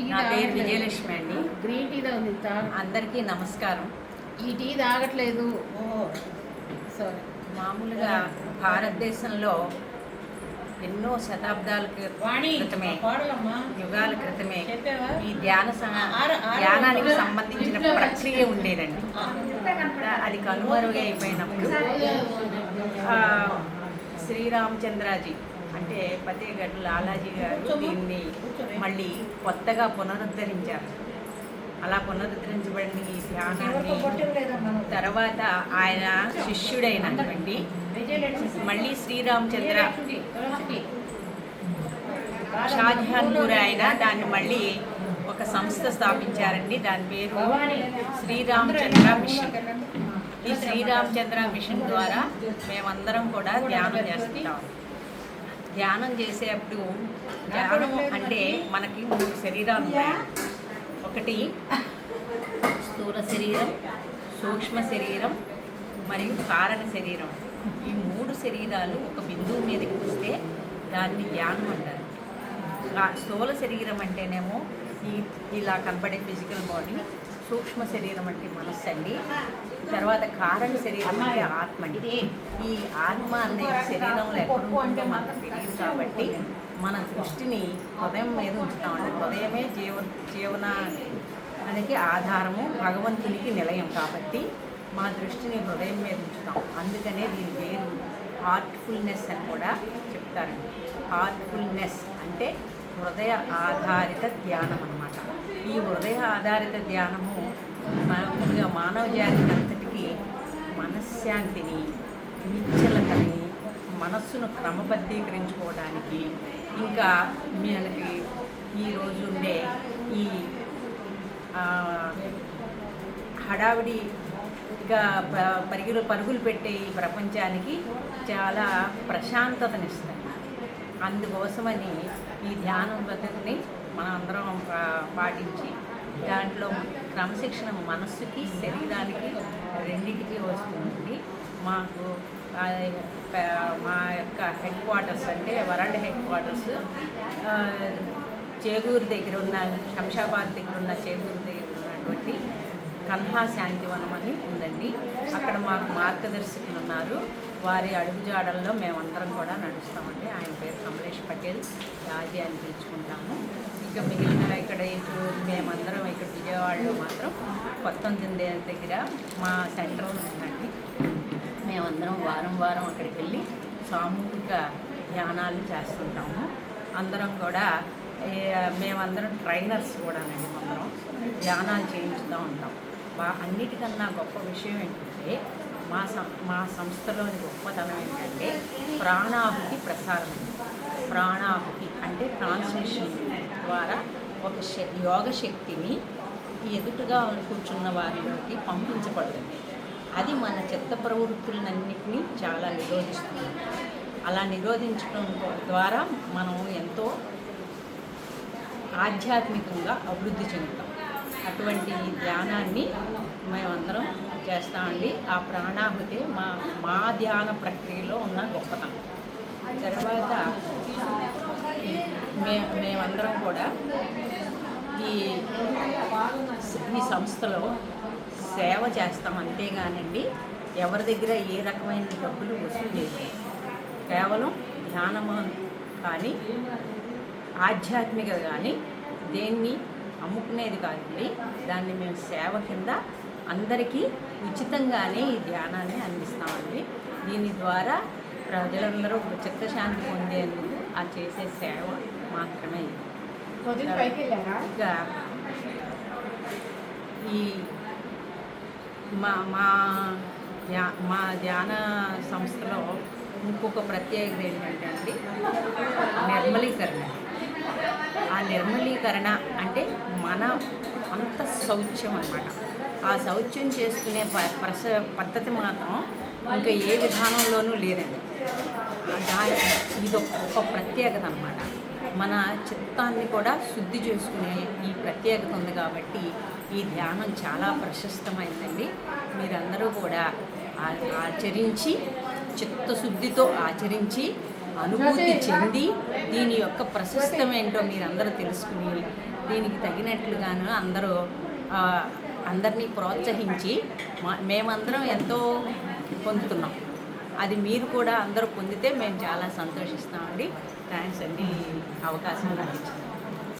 నా పేరు. విజయలక్ష్మి అండి. గ్రీన్ టీ ఉంది అందరికీ నమస్కారం. ఈ టీ తాగట్లేదు. Oh sorry. మామూలుగా భారతదేశంలో ఎన్నో శతాబ్దాల క్రి- క్రితమే యుగాల క్రితమే ఈ ధ్యాన ధ్యానానికి సంబంధించిన ప్రక్రియ ఉండేదండి. అది కనుమరుగైపోయినప్పుడు శ్రీరామచంద్రాజీ అంటే పతేగడ్డ లాలాజీ గారు దీన్ని మళ్ళీ కొత్తగా పునరుద్ధరించారు. అలా పునరుద్ధరించబడిన ఈ ధ్యానాన్ని తర్వాత ఆయన శిష్యుడైనటువంటి మళ్ళీ శ్రీరామచంద్ర షాజహాన్పూర్ ఆయన దాన్ని మళ్ళీ ఒక సంస్థ స్థాపించారండి. దాని పేరు శ్రీరామచంద్ర మిషన్. ఈ శ్రీరామచంద్ర మిషన్ ద్వారా మేమందరం కూడా ధ్యానం చేస్తుంటాం ధ్యానం చేసేప్పుడు ధ్యానం అంటే మనకి మూడు శరీరాలు ఉన్నాయి ఒకటి స్థూల శరీరం సూక్ష్మ శరీరం మరియు కారణ శరీరం. ఈ మూడు శరీరాలు ఒక బిందువు మీదకి వస్తే దాన్ని ధ్యానం అంటారు. స్థూల శరీరం అంటేనేమో ఈ ఇలా కనపడే ఫిజికల్ బాడీ సూక్ష్మ శరీరం అంటే మనస్సు అండి. తర్వాత కారణ శరీరం అంటే ఆత్మ అండి. ఈ ఆత్మ అనే శరీరంలో ఎక్కడుంటే మనకు తెలియదు కాబట్టి మన దృష్టిని హృదయం మీద ఉంచుతామండి హృదయమే జీవ జీవనానికి ఆధారము భగవంతునికి నిలయం కాబట్టి మా దృష్టిని హృదయం మీద ఉంచుతాం. అందుకనే దీని పేరు హార్ట్ఫుల్నెస్ అని కూడా చెప్తారండి. హార్ట్ఫుల్నెస్ అంటే హృదయ ఆధారిత ధ్యానం అన్నమాట. ఈ హృదయ ఆధారిత ధ్యానము మామూలుగా మానవ జాతి అంతటికి మనశ్శాంతిని నిశ్చలతని మనస్సును క్రమబద్ధీకరించుకోవడానికి ఇంకా మనకి ఈ రోజు ఉండే ఈ హడావిడిగా ప- పరిగులు పరుగులు పెట్టే ఈ ప్రపంచానికి చాలా ప్రశాంతతనిస్తుంది అందుకోసమని ఈ ధ్యానం పద్ధతిని మనం అందరం పా- పాటించి దాంట్లో క్రమశిక్షణ మనస్సుకి శరీరానికి రెండింటికి వస్తుంది మాకు మా యొక్క హెడ్ క్వార్టర్స్ అంటే వరల్డ్ హెడ్ క్వార్టర్స్ చేగూరు దగ్గర ఉన్న శంషాబాద్ దగ్గర ఉన్న చేగూరు దగ్గర ఉన్నటువంటి కన్హా శాంతివనం అని ఉందండి. అక్కడ మాకు మార్గదర్శకులు ఉన్నారు వారి అడుగుజాడల్లో మేమందరం కూడా నడుస్తామండి. ఆయన పేరు కమలేష్ పటేల్. రాజీ అని పిలుచుకుంటాము ఇక మిగిలిన ఇక్కడ ఇటు మేమందరం ఇక్కడ విజయవాడలో మాత్రం కొత్త దగ్గర మా సెంటర్ ఉందండి. మేమందరం వారం వారం అక్కడికి వెళ్ళి సామూహిక ధ్యానాలు చేస్తుంటాము. అందరం కూడా మేమందరం ట్రైనర్స్ కూడానండి. అందరం ధ్యానాలు చేయించుతూ ఉంటాం. మా అన్నిటికన్నా గొప్ప విషయం ఏంటంటే మా సం మా సంస్థలోని గొప్పతనం ఏంటంటే ప్రాణాహుతి ప్రసారం. ప్రాణాహుతి అంటే ట్రాన్స్మిషన్ ద్వారా ఒక శ యోగ శక్తిని ఎదుటగా కూర్చున్న వారిలోకి పంపించబడుతుంది. అది మన చిత్త ప్రవృత్తులన్నింటినీ చాలా నిరోధిస్తుంది. అలా నిరోధించడం ద్వారా మనం ఎంతో ఆధ్యాత్మికంగా అభివృద్ధి చెందుతాం. అటువంటి ధ్యానాన్ని మేమందరం చేస్తామండి ఆ ప్రాణాహుతి మా మా ధ్యాన ప్రక్రియలో ఉన్న గొప్పతనం. తర్వాత మే మేమందరం కూడా ఈ ఈ సంస్థలో సేవ చేస్తాం అంతేగానండి. ఎవరి దగ్గర ఏ రకమైన డబ్బులు వసూలు కేవలం ధ్యానము కానీ ఆధ్యాత్మిక కానీ దేన్ని అమ్ముకునేది కాదండి. దాన్ని మేము సేవ కింద అందరికీ ఉచితంగానే ఈ ధ్యానాన్ని అందిస్తామండి. దీని ద్వారా ప్రజలందరూ చిత్తశాంతి పొందేందుకు ఆ చేసే సేవ మాత్రమే ఇంకా ఈ మా మా ధ్యా మా ధ్యాన సంస్థలో ఇంకొక ప్రత్యేకత ఏంటంటే అండి నిర్మలీకరణ. ఆ నిర్మలీకరణ అంటే మన అంత శౌచ్యం అన్నమాట. ఆ శౌచ్యం చేసుకునే ప- ప్రస పద్ధతి మాత్రం ఇంకా ఏ విధానంలోనూ లేదండి. దాని ఇది ఒక ప్రత్యేకత అనమాట మన చిత్తాన్ని కూడా శుద్ధి చేసుకునే ఈ ప్రత్యేకత ఉంది కాబట్టి ఈ ధ్యానం చాలా ప్రశస్తమైందండి. మీరందరూ కూడా ఆచరించి చిత్తశుద్ధితో ఆచరించి అనుభూతి చెంది దీని యొక్క ప్రశస్తం ఏంటో మీరందరూ తెలుసుకుని దీనికి తగినట్లుగాను అందరూ అందరినీ ప్రోత్సహించి మా మేమందరం ఎంతో పొందుతున్నాం. అది మీరు కూడా అందరూ పొందితే మేము చాలా సంతోషిస్తామండి. థ్యాంక్స్ అండి. అవకాశం నాకు